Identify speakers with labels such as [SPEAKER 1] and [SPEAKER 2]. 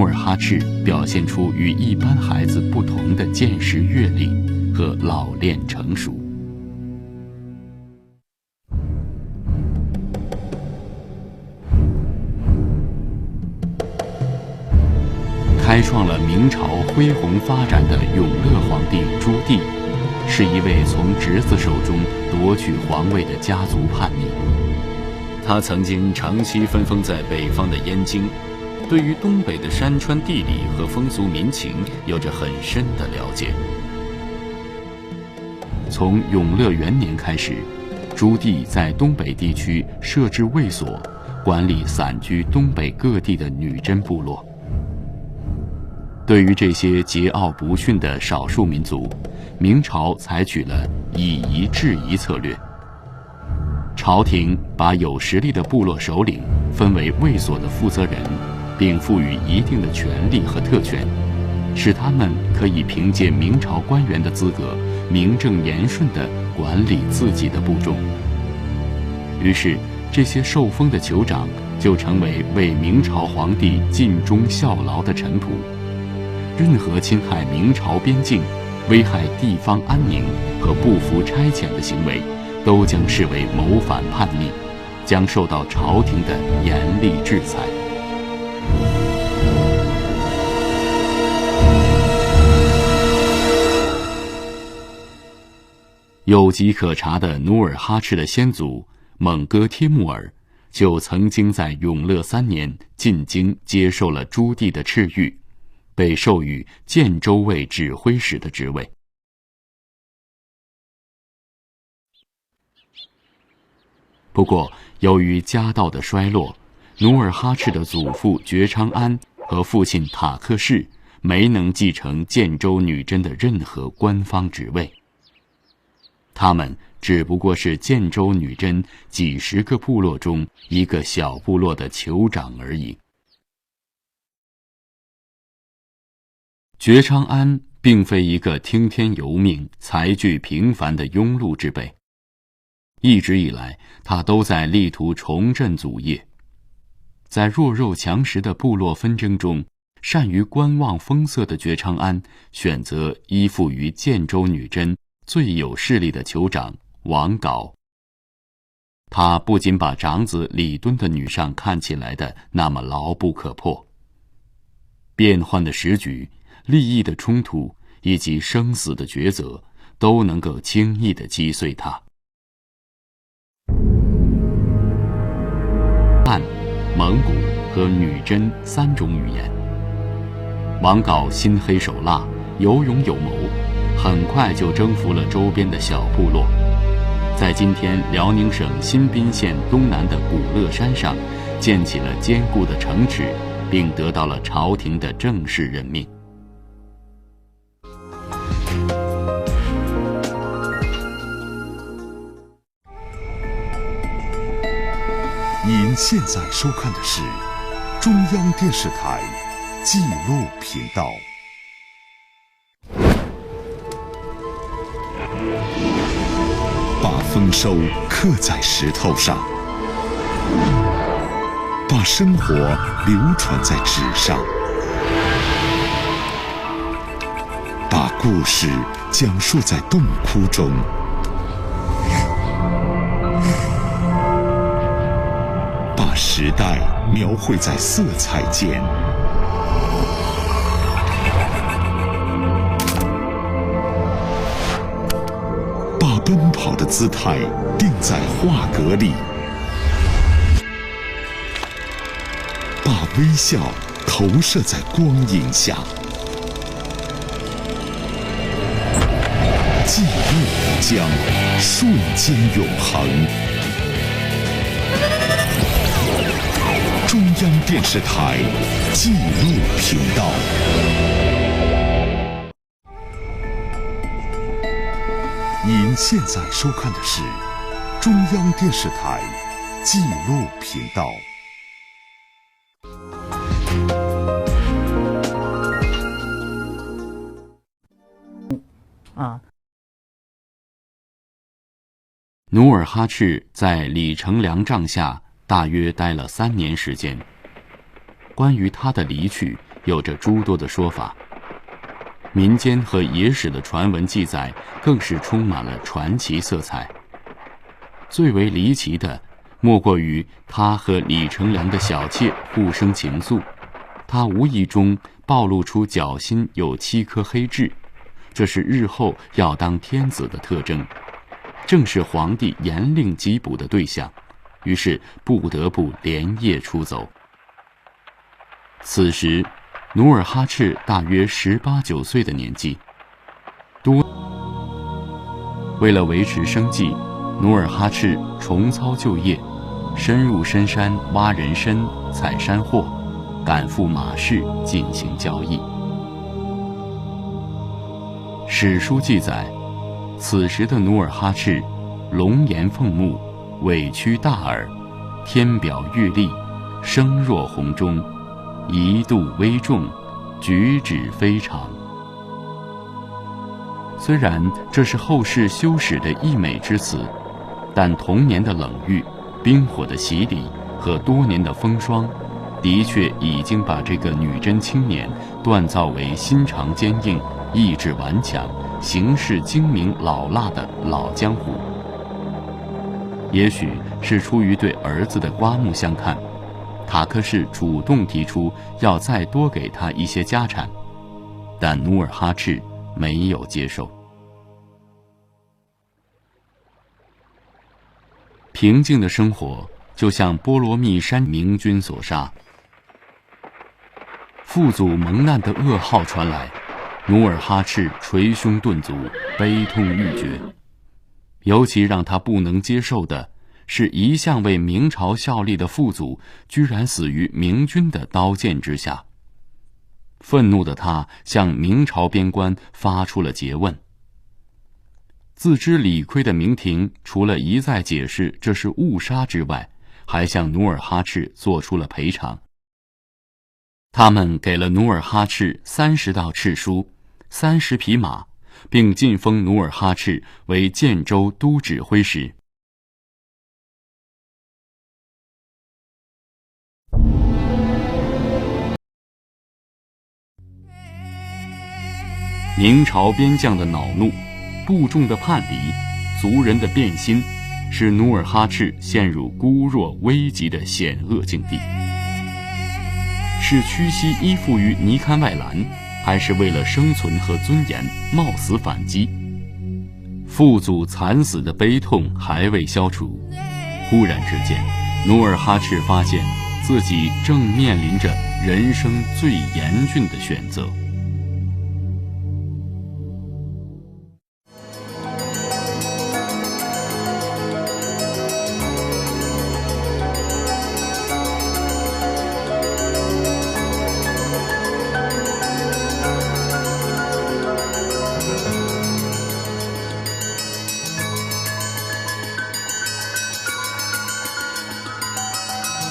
[SPEAKER 1] 努尔哈赤表现出与一般孩子不同的见识阅历和老练成熟。开创了明朝恢宏发展的永乐皇帝朱棣，是一位从侄子手中夺取皇位的家族叛逆。他曾经长期分封在北方的燕京，对于东北的山川地理和风俗民情有着很深的了解。从永乐元年开始，朱棣在东北地区设置卫所，管理散居东北各地的女真部落。对于这些桀骜不驯的少数民族，明朝采取了以夷制夷策略。朝廷把有实力的部落首领分为卫所的负责人，并赋予一定的权利和特权，使他们可以凭借明朝官员的资格，名正言顺地管理自己的部众。于是，这些受封的酋长就成为为明朝皇帝尽忠效劳的臣仆。任何侵害明朝边境、危害地方安宁和不服差遣的行为，都将视为谋反叛逆，将受到朝廷的严厉制裁。有迹可查的努尔哈赤的先祖蒙哥帖木儿，就曾经在永乐三年进京接受了朱棣的敕谕。被授予建州卫指挥使的职位。不过，由于家道的衰落，努尔哈赤的祖父觉昌安和父亲塔克世没能继承建州女真的任何官方职位。他们只不过是建州女真几十个部落中一个小部落的酋长而已。觉昌安并非一个听天由命、才具平凡的庸碌之辈。一直以来，他都在力图重振祖业。在弱肉强食的部落纷争中，善于观望风色的觉昌安选择依附于建州女真最有势力的酋长王杲。他不仅把长子李敦的女上看起来的那么牢不可破，变幻的时局。利益的冲突以及生死的抉择，都能够轻易的击碎他。汉、蒙古和女真三种语言。王杲心黑手辣，有勇有谋，很快就征服了周边的小部落，在今天辽宁省新宾县东南的古乐山上，建起了坚固的城池，并得到了朝廷的正式任命。
[SPEAKER 2] 您现在收看的是中央电视台纪录频道。丰收刻在石头上，把生活流传在纸上，把故事讲述在洞窟中。把时代描绘在色彩间，奔跑的姿态定在画格里，把微笑投射在光影下，记录将瞬间永恒。中央电视台记录频道。您现在收看的是中央电视台纪录频道。
[SPEAKER 1] 啊，努尔哈赤在李成梁帐下。大约待了三年时间。关于他的离去，有着诸多的说法。民间和野史的传闻记载更是充满了传奇色彩。最为离奇的，莫过于他和李成梁的小妾互生情愫，他无意中暴露出脚心有七颗黑痣，这是日后要当天子的特征，正是皇帝严令缉捕的对象，于是不得不连夜出走。此时。努尔哈赤大约十八九岁的年纪，多为了维持生计，努尔哈赤重操旧业，深入深山挖人参、采山货，赶赴马市进行交易。史书记载，此时的努尔哈赤，龙颜凤目，委屈大耳，天表玉立，声若洪钟。一度危重，举止非常。虽然这是后世修史的溢美之词，但童年的冷遇、冰火的洗礼和多年的风霜，的确已经把这个女真青年锻造为心肠坚硬、意志顽强、行事精明老辣的老江湖。也许是出于对儿子的刮目相看。塔克氏主动提出要再多给他一些家产，但努尔哈赤没有接受。平静的生活就像波罗蜜山明君所杀，父祖蒙难的噩耗传来，努尔哈赤捶胸顿足，悲痛欲绝。尤其让他不能接受的。是一向为明朝效力的父祖，居然死于明军的刀剑之下。愤怒的他向明朝边关发出了诘问。自知理亏的明廷，除了一再解释这是误杀之外，还向努尔哈赤做出了赔偿。他们给了努尔哈赤三十道敕书、三十匹马，并晋封努尔哈赤为建州都指挥使。明朝边将的恼怒，部众的叛离，族人的变心，使努尔哈赤陷入孤弱危急的险恶境地。是屈膝依附于尼堪外兰，还是为了生存和尊严冒死反击？父祖惨死的悲痛还未消除，忽然之间，努尔哈赤发现自己正面临着人生最严峻的选择。